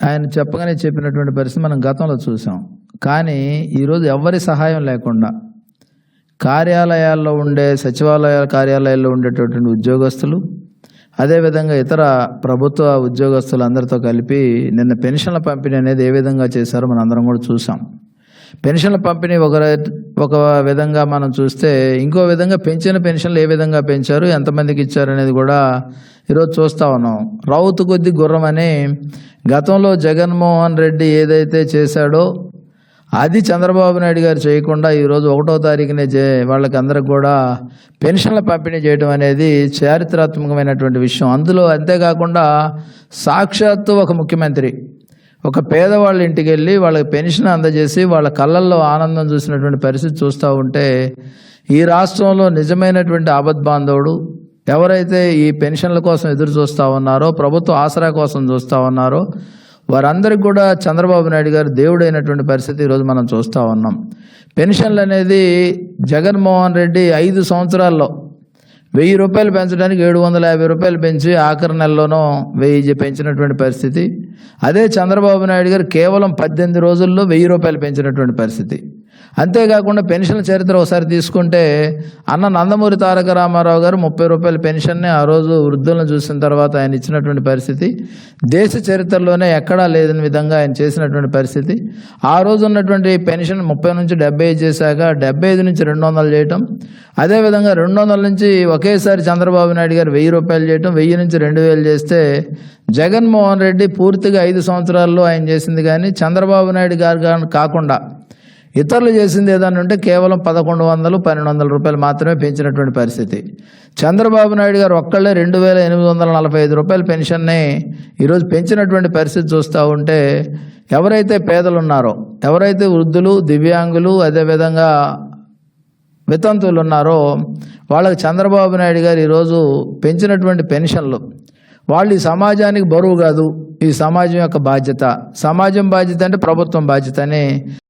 ఆయన చెప్పగానే చెప్పినటువంటి పరిస్థితి మనం గతంలో చూసాం. కానీ ఈరోజు ఎవరి సహాయం లేకుండా కార్యాలయాల్లో ఉండే సచివాలయాల కార్యాలయాల్లో ఉండేటటువంటి ఉద్యోగస్తులు అదేవిధంగా ఇతర ప్రభుత్వ ఉద్యోగస్తులు అందరితో కలిపి నిన్న పెన్షన్ల పంపిణీ అనేది ఏ విధంగా చేశారో మనం అందరం కూడా చూసాం. పెన్షన్ల పంపిణీ ఒక ఒక విధంగా మనం చూస్తే ఇంకో విధంగా పెంచిన పెన్షన్లు ఏ విధంగా పెంచారు ఎంతమందికి ఇచ్చారు అనేది కూడా ఈరోజు చూస్తా ఉన్నాం. రౌతు కొద్ది గుర్రం అని గతంలో జగన్మోహన్ రెడ్డి ఏదైతే చేశాడో అది చంద్రబాబు నాయుడు గారు చేయకుండా ఈరోజు ఒకటో తారీఖునే చే వాళ్ళకి అందరికి కూడా పెన్షన్ల పంపిణీ చేయడం అనేది చారిత్రాత్మకమైనటువంటి విషయం. అందులో అంతేకాకుండా సాక్షాత్తు ఒక ముఖ్యమంత్రి. ఒక పేదవాళ్ళ ఇంటికి వెళ్ళి వాళ్ళకి పెన్షన్ అందజేసి వాళ్ళ కళ్ళల్లో ఆనందం చూసినటువంటి పరిస్థితి చూస్తూ ఉంటే ఈ రాష్ట్రంలో నిజమైనటువంటి ఆపద్బాంధవుడు ఎవరైతే ఈ పెన్షన్ల కోసం ఎదురు చూస్తూ ఉన్నారో ప్రభుత్వ ఆసరా కోసం చూస్తూ ఉన్నారో వారందరికి కూడా చంద్రబాబు నాయుడు గారు దేవుడైనటువంటి పరిస్థితి ఈరోజు మనం చూస్తూ ఉన్నాం. పెన్షన్లు అనేది జగన్మోహన్ రెడ్డి ఐదు సంవత్సరాల్లో వెయ్యి రూపాయలు పెంచడానికి ఏడు వందల యాభై రూపాయలు పెంచి ఆఖరి నెలలోనూ వెయ్యి పెంచినటువంటి పరిస్థితి. అదే చంద్రబాబు నాయుడు గారు కేవలం పద్దెనిమిది రోజుల్లో వెయ్యి రూపాయలు పెంచినటువంటి పరిస్థితి. అంతేకాకుండా పెన్షన్ చరిత్ర ఒకసారి తీసుకుంటే అన్న నందమూరి తారక రామారావు గారు ముప్పై రూపాయల పెన్షన్ని ఆ రోజు వృద్ధులను చూసిన తర్వాత ఆయన ఇచ్చినటువంటి పరిస్థితి. దేశ చరిత్రలోనే ఎక్కడా లేని విధంగా ఆయన చేసినటువంటి పరిస్థితి. ఆ రోజు ఉన్నటువంటి పెన్షన్ ముప్పై నుంచి డెబ్బై ఐదు చేశాక డెబ్బై ఐదు నుంచి రెండు వందలు చేయటం. అదేవిధంగా రెండు వందల నుంచి ఒకేసారి చంద్రబాబు నాయుడు గారు వెయ్యి రూపాయలు చేయటం వెయ్యి నుంచి రెండు వేలు చేస్తే జగన్మోహన్ రెడ్డి పూర్తిగా ఐదు సంవత్సరాల్లో ఆయన చేసింది కానీ చంద్రబాబు నాయుడు గారు కాకుండా ఇతరులు చేసింది ఏదన్నా ఉంటే కేవలం పదకొండు వందలు పన్నెండు వందల రూపాయలు మాత్రమే పెంచినటువంటి పరిస్థితి. చంద్రబాబు నాయుడు గారు ఒక్కళ్ళే రెండు వేల ఎనిమిది వందల నలభై ఐదు రూపాయల పెన్షన్ని ఈరోజు పెంచినటువంటి పరిస్థితి చూస్తూ ఉంటే ఎవరైతే పేదలు ఉన్నారో ఎవరైతే వృద్ధులు దివ్యాంగులు అదేవిధంగా వితంతువులు ఉన్నారో వాళ్ళకి చంద్రబాబు నాయుడు గారు ఈరోజు పెంచినటువంటి పెన్షన్లు. వాళ్ళు ఈ సమాజానికి బరువు కాదు ఈ సమాజం యొక్క బాధ్యత. సమాజం బాధ్యత అంటే ప్రభుత్వం బాధ్యత అని